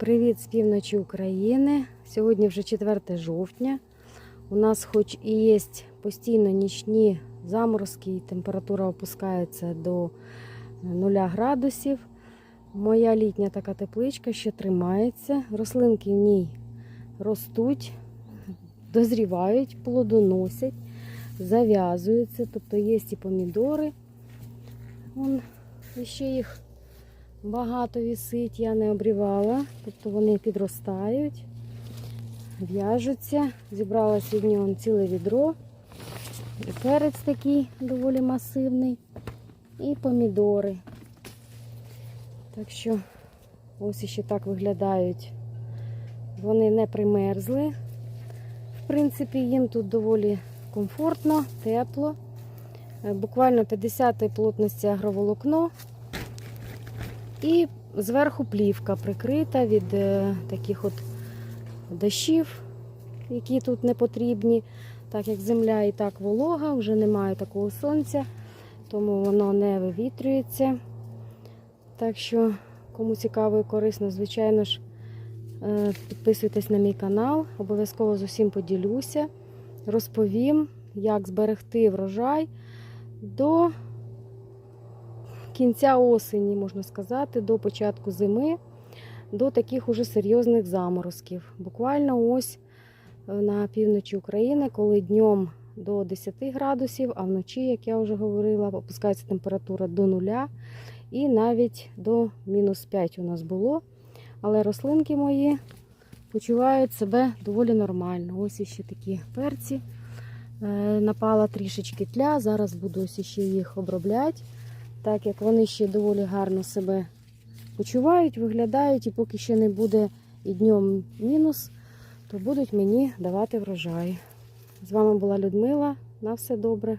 Привіт з півночі України. Сьогодні вже 4 жовтня. У нас, хоч і є постійно нічні заморозки, і температура опускається до 0 градусів. Моя літня така тепличка ще тримається. Рослинки в ній ростуть, дозрівають, плодоносять, зав'язуються. Тобто є і помідори. Вон ще їх багато вісить, я не обрівала, тобто вони підростають, в'яжуться. Зібрала сьогодні он ціле відро. І перець такий доволі масивний. І помідори. Так що ось ще так виглядають. Вони не примерзли. В принципі, їм тут доволі комфортно, тепло. Е, Буквально 50 плотності агроволокно. І зверху плівка прикрита від е, таких от дощів, які тут не потрібні. Так як земля і так волога, вже немає такого сонця, тому воно не вивітрюється. Так що, кому цікаво і корисно, звичайно ж, е, підписуйтесь на мій канал, обов'язково з усім поділюся, розповім, як зберегти врожай до кінця осені, можна сказати, до початку зими, до таких уже серйозних заморозків. Буквально ось е, на півночі України, коли днем до 10 градусів, а вночі, як я вже говорила, опускається температура до нуля і навіть до мінус 5 у нас було. Але рослинки мої почувають себе доволі нормально. Ось іще такі перці. Е, Напала трішечки тля, зараз буду ось ще їх обробляти так як вони ще доволі гарно себе почувають, виглядають, і поки ще не буде і днем мінус, то будуть мені давати врожай. З вами була Людмила. На все добре.